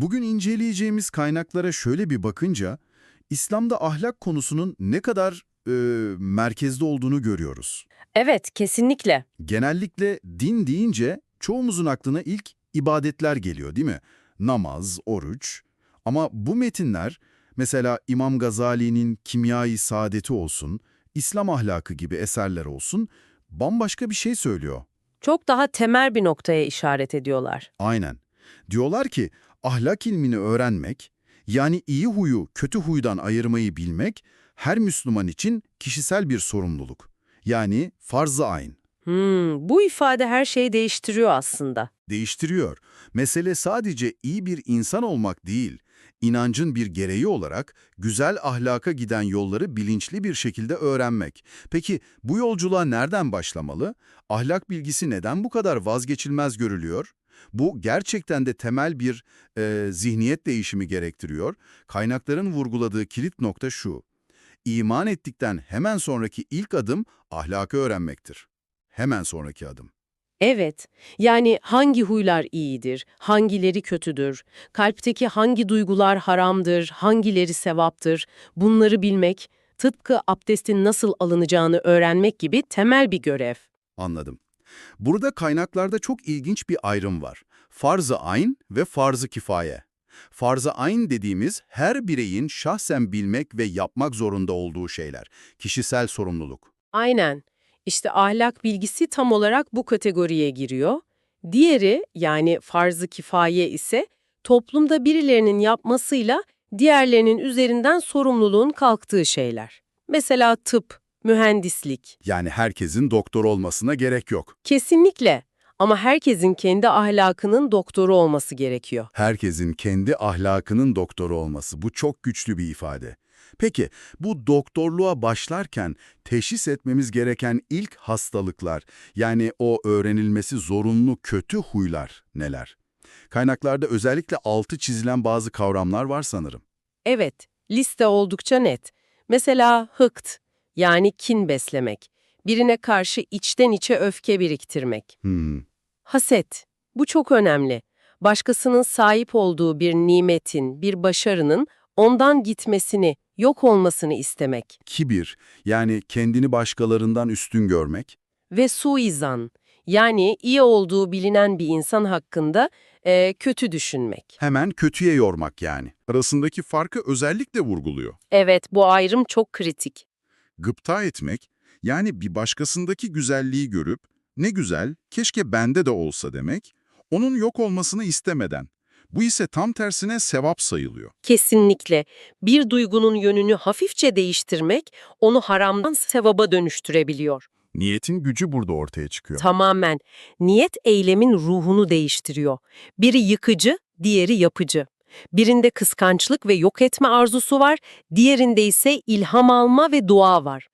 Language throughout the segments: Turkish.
Bugün inceleyeceğimiz kaynaklara şöyle bir bakınca, İslam'da ahlak konusunun ne kadar e, merkezde olduğunu görüyoruz. Evet, kesinlikle. Genellikle din deyince çoğumuzun aklına ilk ibadetler geliyor değil mi? Namaz, oruç. Ama bu metinler, mesela İmam Gazali'nin Kimya-i Saadeti olsun, İslam ahlakı gibi eserler olsun, bambaşka bir şey söylüyor. Çok daha temel bir noktaya işaret ediyorlar. Aynen. Diyorlar ki ahlak ilmini öğrenmek, yani iyi huyu kötü huydan ayırmayı bilmek, her Müslüman için kişisel bir sorumluluk. Yani farz-ı ayn. Hmm, bu ifade her şeyi değiştiriyor aslında. Değiştiriyor. Mesele sadece iyi bir insan olmak değil, inancın bir gereği olarak güzel ahlaka giden yolları bilinçli bir şekilde öğrenmek. Peki bu yolculuğa nereden başlamalı? Ahlak bilgisi neden bu kadar vazgeçilmez görülüyor? Bu gerçekten de temel bir e, zihniyet değişimi gerektiriyor. Kaynakların vurguladığı kilit nokta şu. İman ettikten hemen sonraki ilk adım ahlakı öğrenmektir. Hemen sonraki adım. Evet, yani hangi huylar iyidir, hangileri kötüdür, kalpteki hangi duygular haramdır, hangileri sevaptır, bunları bilmek, tıpkı abdestin nasıl alınacağını öğrenmek gibi temel bir görev. Anladım. Burada kaynaklarda çok ilginç bir ayrım var. Farz-ı ayn ve farz-ı kifaye. Farz-ı ayn dediğimiz her bireyin şahsen bilmek ve yapmak zorunda olduğu şeyler. Kişisel sorumluluk. Aynen. İşte ahlak bilgisi tam olarak bu kategoriye giriyor. Diğeri yani farz-ı kifaye ise toplumda birilerinin yapmasıyla diğerlerinin üzerinden sorumluluğun kalktığı şeyler. Mesela tıp, mühendislik. Yani herkesin doktor olmasına gerek yok. Kesinlikle. Ama herkesin kendi ahlakının doktoru olması gerekiyor. Herkesin kendi ahlakının doktoru olması. Bu çok güçlü bir ifade. Peki bu doktorluğa başlarken teşhis etmemiz gereken ilk hastalıklar, yani o öğrenilmesi zorunlu kötü huylar neler? Kaynaklarda özellikle altı çizilen bazı kavramlar var sanırım. Evet, liste oldukça net. Mesela hıkt, yani kin beslemek. Birine karşı içten içe öfke biriktirmek. Hmm, Haset, bu çok önemli. Başkasının sahip olduğu bir nimetin, bir başarının ondan gitmesini, yok olmasını istemek. kibir, yani kendini başkalarından üstün görmek. Ve suizan, yani iyi olduğu bilinen bir insan hakkında eee, kötü düşünmek. Hemen kötüye yormak yani. arasındaki farkı özellikle vurguluyor. Evet, bu ayrım çok kritik. Gıpta etmek, yani bir başkasındaki güzelliği görüp, ne güzel, keşke bende de olsa demek, onun yok olmasını istemeden. Bu ise tam tersine sevap sayılıyor. Kesinlikle. Bir duygunun yönünü hafifçe değiştirmek onu haramdan sevaba dönüştürebiliyor. Niyetin gücü burada ortaya çıkıyor. Tamamen. Niyet eylemin ruhunu değiştiriyor. Biri yıkıcı, diğeri yapıcı. Birinde kıskançlık ve yok etme arzusu var, diğerinde ise ilham alma ve dua var.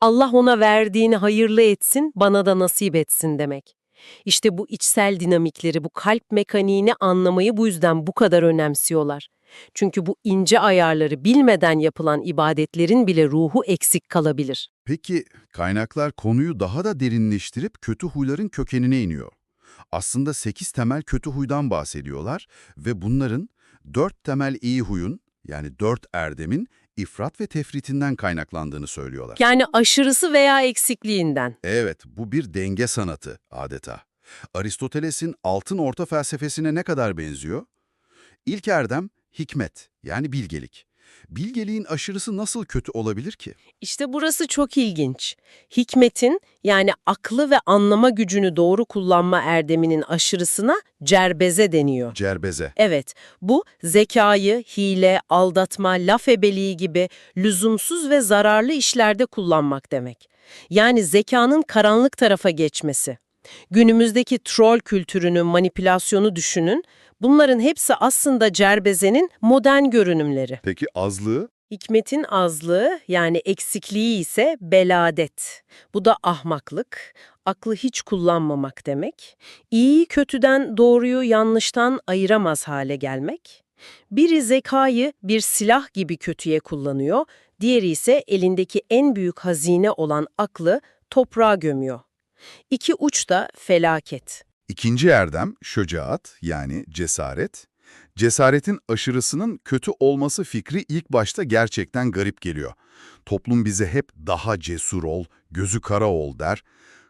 Allah ona verdiğini hayırlı etsin, bana da nasip etsin demek. İşte bu içsel dinamikleri, bu kalp mekaniğini anlamayı bu yüzden bu kadar önemsiyorlar. Çünkü bu ince ayarları bilmeden yapılan ibadetlerin bile ruhu eksik kalabilir. Peki kaynaklar konuyu daha da derinleştirip kötü huyların kökenine iniyor. Aslında 8 temel kötü huydan bahsediyorlar ve bunların 4 temel iyi huyun yani 4 erdemin ifrat ve tefritinden kaynaklandığını söylüyorlar. Yani aşırısı veya eksikliğinden. Evet, bu bir denge sanatı adeta. Aristoteles'in altın orta felsefesine ne kadar benziyor? İlk erdem hikmet yani bilgelik. Bilgeliğin aşırısı nasıl kötü olabilir ki? İşte burası çok ilginç. Hikmetin yani aklı ve anlama gücünü doğru kullanma erdeminin aşırısına cerbeze deniyor. Cerbeze. Evet, bu zekayı, hile, aldatma, laf ebeliği gibi lüzumsuz ve zararlı işlerde kullanmak demek. Yani zekanın karanlık tarafa geçmesi. Günümüzdeki troll kültürünü, manipülasyonu düşünün. Bunların hepsi aslında cerbezenin modern görünümleri. Peki azlığı? Hikmetin azlığı yani eksikliği ise beladet. Bu da ahmaklık, aklı hiç kullanmamak demek. İyiyi kötüden, doğruyu yanlıştan ayıramaz hale gelmek. Biri zekayı bir silah gibi kötüye kullanıyor, diğeri ise elindeki en büyük hazine olan aklı toprağa gömüyor. İki uç da felaket. İkinci erdem şöcaat yani cesaret. Cesaretin aşırısının kötü olması fikri ilk başta gerçekten garip geliyor. Toplum bize hep daha cesur ol, gözü kara ol der.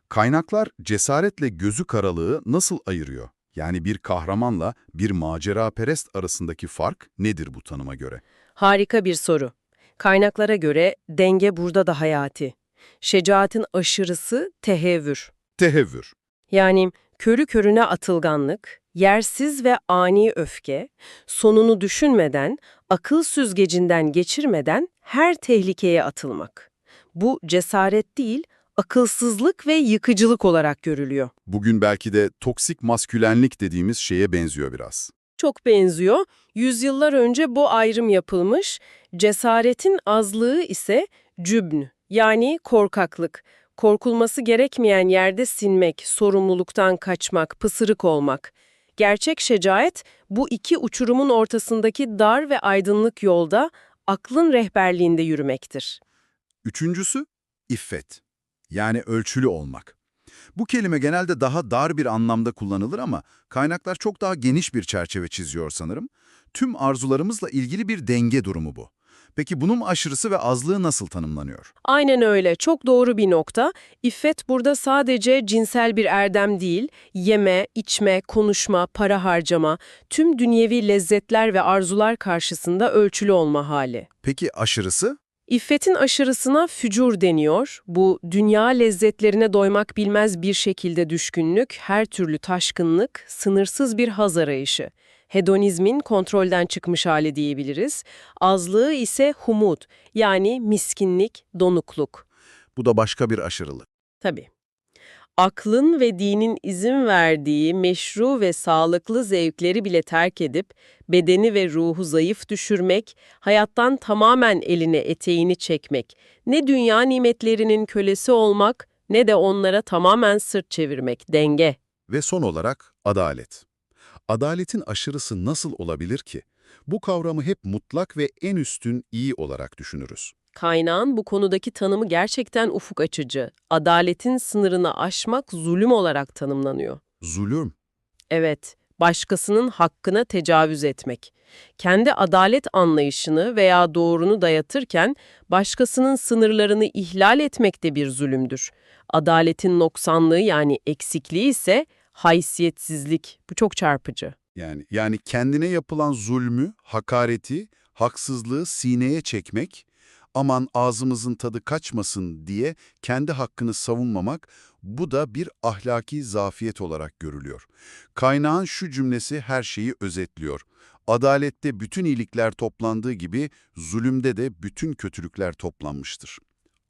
Kaynaklar cesaretle gözü karalığı nasıl ayırıyor? Yani bir kahramanla bir macera perest arasındaki fark nedir bu tanıma göre? Harika bir soru. Kaynaklara göre denge burada da hayati. Şecaatin aşırısı tehevvür. Tehevvür. Yani körü körüne atılganlık, yersiz ve ani öfke, sonunu düşünmeden, akıl süzgecinden geçirmeden her tehlikeye atılmak. Bu cesaret değil, akılsızlık ve yıkıcılık olarak görülüyor. Bugün belki de toksik maskülenlik dediğimiz şeye benziyor biraz. Çok benziyor. Yüzyıllar önce bu ayrım yapılmış. Cesaretin azlığı ise cübn yani korkaklık. Korkulması gerekmeyen yerde sinmek, sorumluluktan kaçmak, pısırık olmak. Gerçek şecaet bu iki uçurumun ortasındaki dar ve aydınlık yolda aklın rehberliğinde yürümektir. Üçüncüsü, iffet. Yani ölçülü olmak. Bu kelime genelde daha dar bir anlamda kullanılır ama kaynaklar çok daha geniş bir çerçeve çiziyor sanırım. Tüm arzularımızla ilgili bir denge durumu bu. Peki bunun aşırısı ve azlığı nasıl tanımlanıyor? Aynen öyle. Çok doğru bir nokta. İffet burada sadece cinsel bir erdem değil, yeme, içme, konuşma, para harcama, tüm dünyevi lezzetler ve arzular karşısında ölçülü olma hali. Peki aşırısı? İffetin aşırısına fücur deniyor. Bu dünya lezzetlerine doymak bilmez bir şekilde düşkünlük, her türlü taşkınlık, sınırsız bir haz arayışı. Hedonizmin kontrolden çıkmış hali diyebiliriz. Azlığı ise humut yani miskinlik, donukluk. Bu da başka bir aşırılık. Tabii. Aklın ve dinin izin verdiği meşru ve sağlıklı zevkleri bile terk edip bedeni ve ruhu zayıf düşürmek, hayattan tamamen eline eteğini çekmek, ne dünya nimetlerinin kölesi olmak ne de onlara tamamen sırt çevirmek, denge. Ve son olarak adalet. Adaletin aşırısı nasıl olabilir ki? Bu kavramı hep mutlak ve en üstün iyi olarak düşünürüz. Kaynağın bu konudaki tanımı gerçekten ufuk açıcı. Adaletin sınırını aşmak zulüm olarak tanımlanıyor. Zulüm. Evet, başkasının hakkına tecavüz etmek. Kendi adalet anlayışını veya doğrunu dayatırken başkasının sınırlarını ihlal etmek de bir zulümdür. Adaletin noksanlığı yani eksikliği ise haysiyetsizlik. Bu çok çarpıcı. Yani yani kendine yapılan zulmü, hakareti, haksızlığı sineye çekmek, aman ağzımızın tadı kaçmasın diye kendi hakkını savunmamak, bu da bir ahlaki zafiyet olarak görülüyor. Kaynağın şu cümlesi her şeyi özetliyor. Adalette bütün iyilikler toplandığı gibi zulümde de bütün kötülükler toplanmıştır.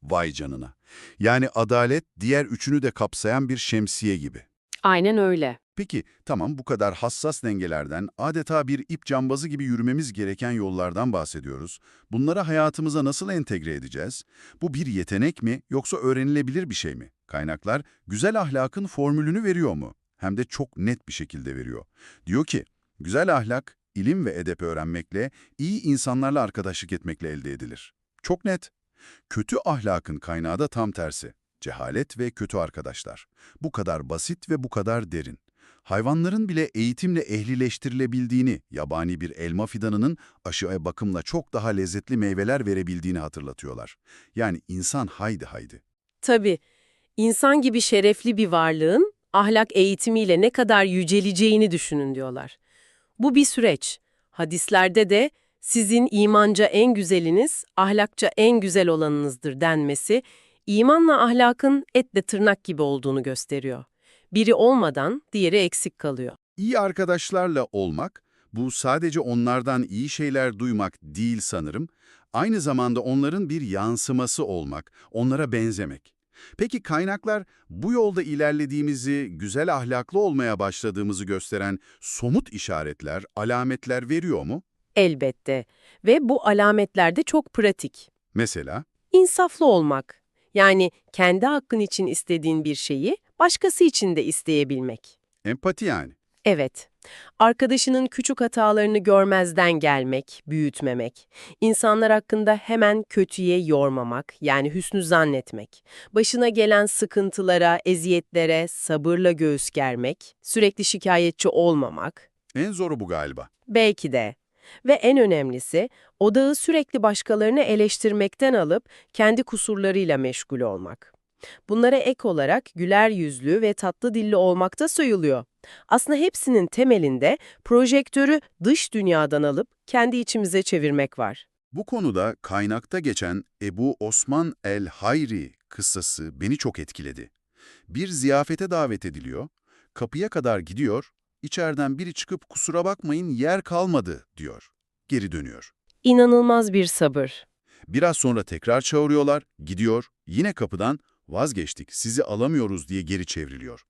Vay canına. Yani adalet diğer üçünü de kapsayan bir şemsiye gibi. Aynen öyle. Peki tamam bu kadar hassas dengelerden, adeta bir ip cambazı gibi yürümemiz gereken yollardan bahsediyoruz. Bunları hayatımıza nasıl entegre edeceğiz? Bu bir yetenek mi yoksa öğrenilebilir bir şey mi? Kaynaklar güzel ahlakın formülünü veriyor mu? Hem de çok net bir şekilde veriyor. Diyor ki, güzel ahlak, ilim ve edep öğrenmekle, iyi insanlarla arkadaşlık etmekle elde edilir. Çok net. Kötü ahlakın kaynağı da tam tersi. Cehalet ve kötü arkadaşlar. Bu kadar basit ve bu kadar derin. Hayvanların bile eğitimle ehlileştirilebildiğini, yabani bir elma fidanının aşıya bakımla çok daha lezzetli meyveler verebildiğini hatırlatıyorlar. Yani insan haydi haydi. Tabii. İnsan gibi şerefli bir varlığın ahlak eğitimiyle ne kadar yüceleceğini düşünün diyorlar. Bu bir süreç. Hadislerde de sizin imanca en güzeliniz, ahlakça en güzel olanınızdır denmesi, imanla ahlakın etle tırnak gibi olduğunu gösteriyor. Biri olmadan diğeri eksik kalıyor. İyi arkadaşlarla olmak, bu sadece onlardan iyi şeyler duymak değil sanırım, aynı zamanda onların bir yansıması olmak, onlara benzemek. Peki kaynaklar bu yolda ilerlediğimizi, güzel ahlaklı olmaya başladığımızı gösteren somut işaretler, alametler veriyor mu? Elbette. Ve bu alametler de çok pratik. Mesela, İnsaflı olmak. Yani kendi hakkın için istediğin bir şeyi başkası için de isteyebilmek. empati yani. Evet. Arkadaşının küçük hatalarını görmezden gelmek, büyütmemek. İnsanlar hakkında hemen kötüye yormamak, yani hüsnü zannetmek. Başına gelen sıkıntılara, eziyetlere sabırla göğüs germek. Sürekli şikayetçi olmamak. En zoru bu galiba. Belki de. Ve en önemlisi, odağı sürekli başkalarını eleştirmekten alıp kendi kusurlarıyla meşgul olmak. Bunlara ek olarak güler yüzlü ve tatlı dilli olmak da sayılıyor. Aslında hepsinin temelinde projektörü dış dünyadan alıp kendi içimize çevirmek var. Bu konuda kaynakta geçen Ebu Osman el-Hayri kıssası beni çok etkiledi. Bir ziyafete davet ediliyor, kapıya kadar gidiyor, içeriden biri çıkıp kusura bakmayın yer kalmadı diyor. Geri dönüyor. İnanılmaz bir sabır. Biraz sonra tekrar çağırıyorlar, gidiyor, yine kapıdan vazgeçtik, sizi alamıyoruz diye geri çevriliyor.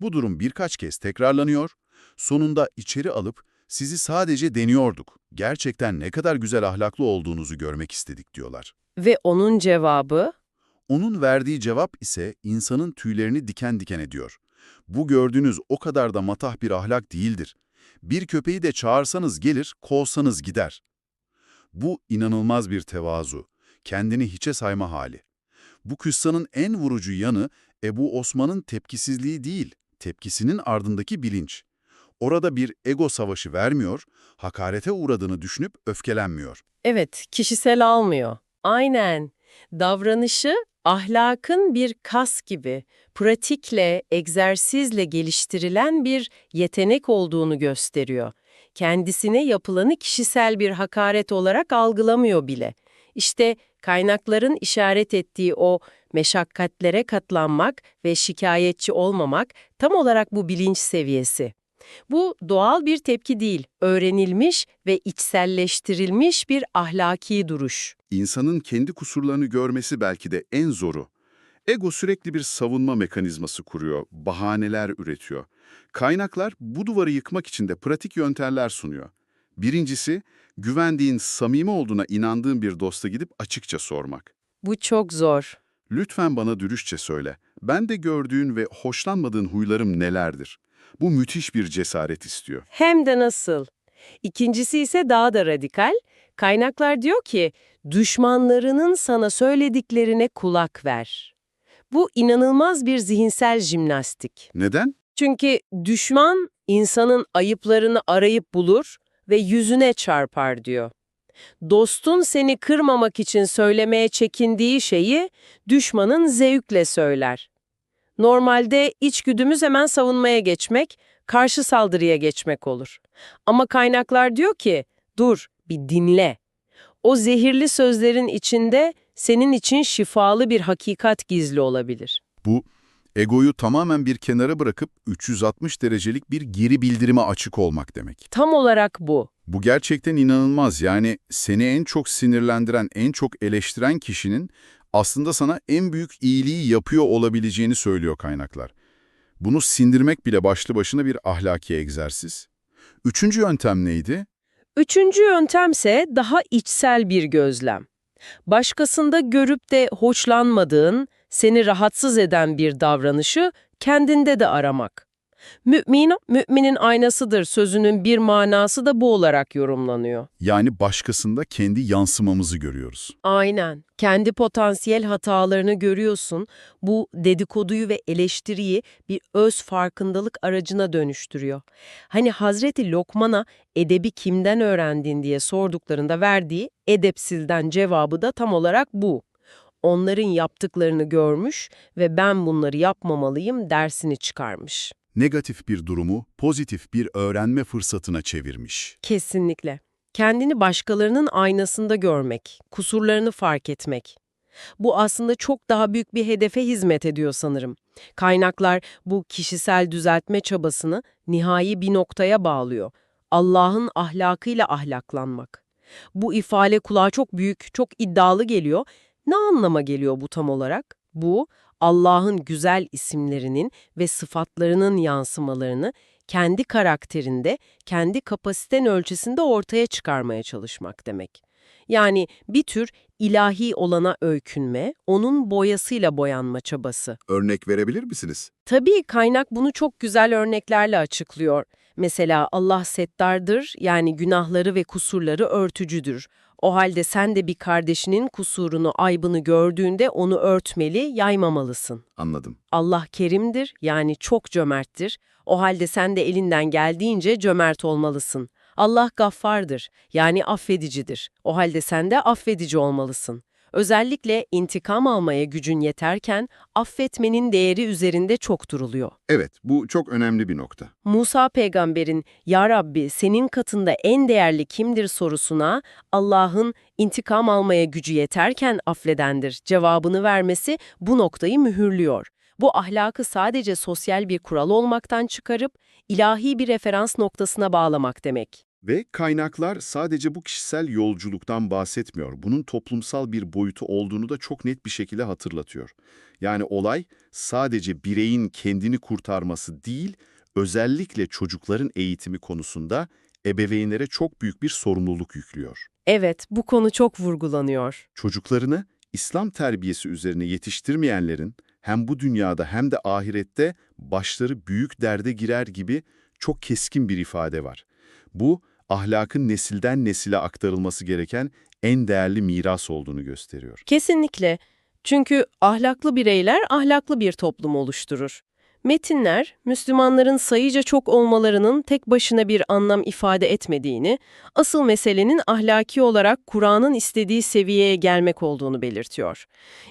Bu durum birkaç kez tekrarlanıyor, sonunda içeri alıp sizi sadece deniyorduk, gerçekten ne kadar güzel ahlaklı olduğunuzu görmek istedik diyorlar. Ve onun cevabı, Onun verdiği cevap ise insanın tüylerini diken diken ediyor. Bu gördüğünüz o kadar da matah bir ahlak değildir. Bir köpeği de çağırsanız gelir, kovsanız gider. Bu inanılmaz bir tevazu, kendini hiçe sayma hali. Bu kıssanın en vurucu yanı Ebu Osman'ın tepkisizliği değil, tepkisinin ardındaki bilinç. Orada bir ego savaşı vermiyor, hakarete uğradığını düşünüp öfkelenmiyor. evet kişisel almıyor. Aynen. Davranışı ahlakın bir kas gibi, pratikle, egzersizle geliştirilen bir yetenek olduğunu gösteriyor. Kendisine yapılanı kişisel bir hakaret olarak algılamıyor bile. İşte kaynakların işaret ettiği o meşakkatlere katlanmak ve şikayetçi olmamak tam olarak bu bilinç seviyesi. Bu doğal bir tepki değil, öğrenilmiş ve içselleştirilmiş bir ahlaki duruş. İnsanın kendi kusurlarını görmesi belki de en zoru. Ego sürekli bir savunma mekanizması kuruyor, bahaneler üretiyor. Kaynaklar bu duvarı yıkmak için de pratik yöntemler sunuyor. Birincisi, güvendiğin, samimi olduğuna inandığın bir dosta gidip açıkça sormak. Bu çok zor. Lütfen bana dürüstçe söyle, ben de gördüğün ve hoşlanmadığın huylarım nelerdir? Bu müthiş bir cesaret istiyor. Hem de nasıl. İkincisi ise daha da radikal. Kaynaklar diyor ki, düşmanlarının sana söylediklerine kulak ver. Bu inanılmaz bir zihinsel jimnastik. Neden? Çünkü düşman insanın ayıplarını arayıp bulur ve yüzüne çarpar diyor. Dostun seni kırmamak için söylemeye çekindiği şeyi düşmanın zevkle söyler. Normalde içgüdümüz hemen savunmaya geçmek, karşı saldırıya geçmek olur. Ama kaynaklar diyor ki, dur bir dinle. O zehirli sözlerin içinde senin için şifalı bir hakikat gizli olabilir. Bu, egoyu tamamen bir kenara bırakıp 360 derecelik bir geri bildirime açık olmak demek. Tam olarak bu. Bu gerçekten inanılmaz. Yani seni en çok sinirlendiren, en çok eleştiren kişinin aslında sana en büyük iyiliği yapıyor olabileceğini söylüyor kaynaklar. Bunu sindirmek bile başlı başına bir ahlaki egzersiz. Üçüncü yöntem neydi? Üçüncü yöntemse daha içsel bir gözlem. Başkasında görüp de hoşlanmadığın, seni rahatsız eden bir davranışı kendinde de aramak. Mümin, müminin aynasıdır sözünün bir manası da bu olarak yorumlanıyor. Yani başkasında kendi yansımamızı görüyoruz. Aynen. Kendi potansiyel hatalarını görüyorsun. Bu dedikoduyu ve eleştiriyi bir öz farkındalık aracına dönüştürüyor. Hani Hazreti Lokman'a edebi kimden öğrendin diye sorduklarında verdiği edepsizden cevabı da tam olarak bu. Onların yaptıklarını görmüş ve ben bunları yapmamalıyım dersini çıkarmış. Negatif bir durumu pozitif bir öğrenme fırsatına çevirmiş. Kesinlikle. Kendini başkalarının aynasında görmek, kusurlarını fark etmek. Bu aslında çok daha büyük bir hedefe hizmet ediyor sanırım. Kaynaklar bu kişisel düzeltme çabasını nihai bir noktaya bağlıyor. Allah'ın ahlakıyla ahlaklanmak. Bu ifade kulağa çok büyük, çok iddialı geliyor. Ne anlama geliyor bu tam olarak? Bu, Allah'ın güzel isimlerinin ve sıfatlarının yansımalarını kendi karakterinde, kendi kapasiten ölçüsünde ortaya çıkarmaya çalışmak demek. Yani bir tür ilahi olana öykünme, onun boyasıyla boyanma çabası. Örnek verebilir misiniz? Tabii kaynak bunu çok güzel örneklerle açıklıyor. Mesela Allah settardır, yani günahları ve kusurları örtücüdür. O halde sen de bir kardeşinin kusurunu, aybını gördüğünde onu örtmeli, yaymamalısın. Anladım. Allah kerimdir, yani çok cömerttir. O halde sen de elinden geldiğince cömert olmalısın. Allah gaffardır, yani affedicidir. O halde sen de affedici olmalısın. Özellikle intikam almaya gücün yeterken affetmenin değeri üzerinde çok duruluyor. Evet, bu çok önemli bir nokta. Musa peygamberin "Ya Rabbi senin katında en değerli kimdir?" sorusuna Allah'ın intikam almaya gücü yeterken affedendir cevabını vermesi bu noktayı mühürlüyor. Bu ahlakı sadece sosyal bir kural olmaktan çıkarıp ilahi bir referans noktasına bağlamak demek. Ve kaynaklar sadece bu kişisel yolculuktan bahsetmiyor. Bunun toplumsal bir boyutu olduğunu da çok net bir şekilde hatırlatıyor. Yani olay sadece bireyin kendini kurtarması değil, özellikle çocukların eğitimi konusunda ebeveynlere çok büyük bir sorumluluk yüklüyor. Evet, bu konu çok vurgulanıyor. Çocuklarını İslam terbiyesi üzerine yetiştirmeyenlerin hem bu dünyada hem de ahirette başları büyük derde girer gibi çok keskin bir ifade var. Bu, ahlakın nesilden nesile aktarılması gereken en değerli miras olduğunu gösteriyor. Kesinlikle. Çünkü ahlaklı bireyler ahlaklı bir toplum oluşturur. Metinler, Müslümanların sayıca çok olmalarının tek başına bir anlam ifade etmediğini, asıl meselenin ahlaki olarak Kur'an'ın istediği seviyeye gelmek olduğunu belirtiyor.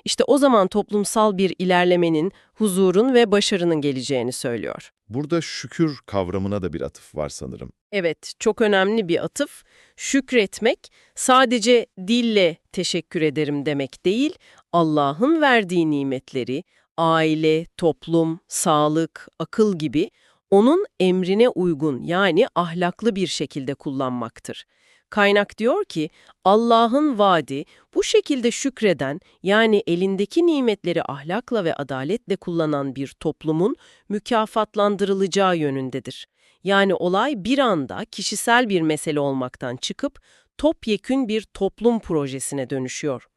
İşte o zaman toplumsal bir ilerlemenin, huzurun ve başarının geleceğini söylüyor. Burada şükür kavramına da bir atıf var sanırım. Evet, çok önemli bir atıf. Şükretmek sadece dille teşekkür ederim demek değil, Allah'ın verdiği nimetleri, aile, toplum, sağlık, akıl gibi onun emrine uygun yani ahlaklı bir şekilde kullanmaktır. Kaynak diyor ki, Allah'ın vaadi bu şekilde şükreden yani elindeki nimetleri ahlakla ve adaletle kullanan bir toplumun mükafatlandırılacağı yönündedir. Yani olay bir anda kişisel bir mesele olmaktan çıkıp topyekün bir toplum projesine dönüşüyor.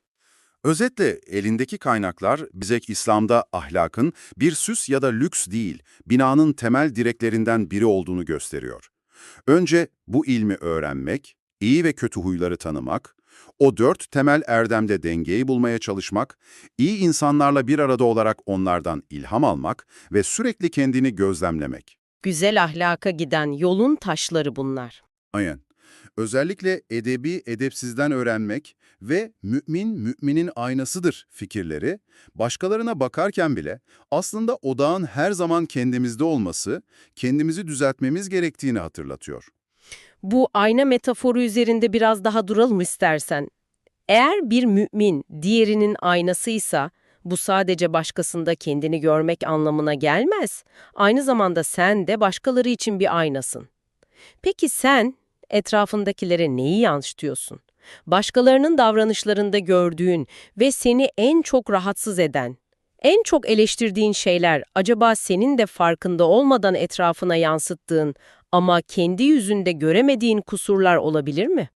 Özetle elindeki kaynaklar bize İslam'da ahlakın bir süs ya da lüks değil, binanın temel direklerinden biri olduğunu gösteriyor. Önce bu ilmi öğrenmek, iyi ve kötü huyları tanımak, o dört temel erdemde dengeyi bulmaya çalışmak, iyi insanlarla bir arada olarak onlardan ilham almak ve sürekli kendini gözlemlemek. Güzel ahlaka giden yolun taşları bunlar. Aynen. Özellikle edebi edepsizden öğrenmek ve mümin müminin aynasıdır fikirleri, başkalarına bakarken bile aslında odağın her zaman kendimizde olması, kendimizi düzeltmemiz gerektiğini hatırlatıyor. Bu ayna metaforu üzerinde biraz daha duralım istersen. Eğer bir mümin diğerinin aynasıysa, bu sadece başkasında kendini görmek anlamına gelmez. Aynı zamanda sen de başkaları için bir aynasın. Peki sen etrafındakilere neyi yansıtıyorsun? Başkalarının davranışlarında gördüğün ve seni en çok rahatsız eden, en çok eleştirdiğin şeyler acaba senin de farkında olmadan etrafına yansıttığın ama kendi yüzünde göremediğin kusurlar olabilir mi?